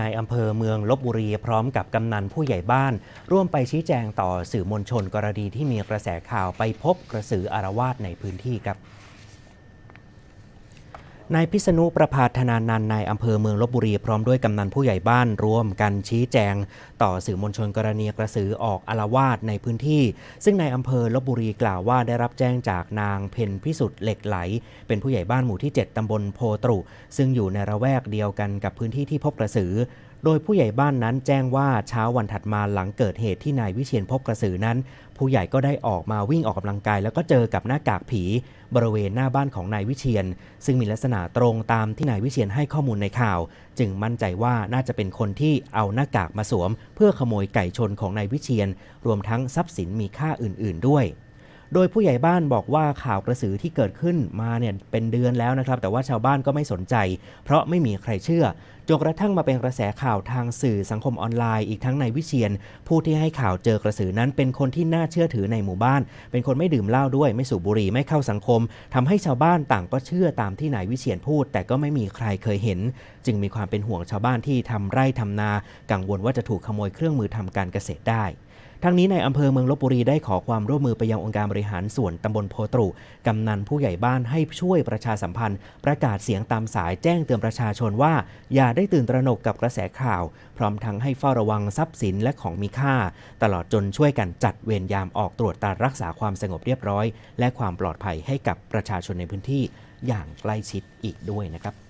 นายอำเภอเมืองลบบุรีพร้อมกับกำนันผู้ใหญ่บ้าน ร่วมไปชี้แจงต่อสื่อมวลชนกรณีที่มีกระแสข่าวไปพบกระสืออารวาสในพื้นที่ครับ นายพิษณุประภาธนานันนายอำเภอเมืองลบบุรีพร้อมด้วยกำนันผู้ใหญ่บ้านร่วมกันชี้แจง ต่อสื่อมวลชนกรณีกระสือออกอารวาสในพื้นที่ ซึ่งนายอำเภอลบบุรีกล่าวว่าได้รับแจ้งจากนางเพนพิสุทธิ์เหล็กไหล เป็นผู้ใหญ่บ้านหมู่ที่ 7 ตำบลโพตรุ ซึ่งอยู่ในระแวกเดียวกันกับพื้นที่ที่พบกระสือโดยผู้ใหญ่บ้านนั้นแจ้งว่าเช้าวันถัดมาหลังเกิดเหตุที่นายวิเชียนพบกระสือนั้น ผู้ใหญ่ก็ได้ออกมาวิ่งออกกำลังกาย แล้วก็เจอกับหน้ากากผี บริเวณหน้าบ้านของนายวิเชียน ซึ่งมีลักษณะตรงตามที่นายวิเชียนให้ข้อมูลในข่าว จึงมั่นใจว่าน่าจะเป็นคนที่เอาหน้ากากมาสวม เพื่อขโมยไก่ชนของนายวิเชียน รวมทั้งทรัพย์สินมีค่าอื่น ๆ ด้วยโดยผู้ใหญ่บ้านบอกว่าข่าวกระสือที่เกิดขึ้นมาเนี่ยเป็นเดือนแล้วนะครับ แต่ว่าชาวบ้านก็ไม่สนใจ เพราะไม่มีใครเชื่อ จนกระทั่งมาเป็นกระแสข่าวทางสื่อสังคมออนไลน์อีกทั้งในายวิเชียน ผู้ที่ให้ข่าวเจอกระสือนั้น เป็นคนที่น่าเชื่อถือในหมู่บ้าน เป็นคนไม่ดื่มเหล้าด้วยไม่สูบบุหรี่ไม่เข้าสังคมทำให้ชาวบ้านต่างก็เชื่อตามที่นายวิเชียนพูด แต่ก็ไม่มีใครเคยเห็น จึงมีความเป็นห่วงชาวบ้านที่ทำไร่ทำนา กังวลว่าจะถูกขโมยเครื่องมือทำการเกษตรได้ ทั้งนี้ในอำเภอเมืองลบบุรีได้ขอความร่วมมือไปยังองค์การบริหารส่วนตำบลโพตรุกำนันผู้ใหญ่บ้านให้ช่วยประชาสัมพันธ์ ประกาศเสียงตามสายแจ้งเตือนประชาชนว่า อย่าได้ตื่นตระหนกกับกระแสข่าว พร้อมทั้งให้เฝ้าระวังทรัพย์สินและของมีค่า ตลอดจนช่วยกันจัดเวรยามออกตรวจตารักษาความสงบเรียบร้อย และความปลอดภัยให้กับประชาชนในพื้นที่อย่างใกล้ชิดอีกด้วยนะครับ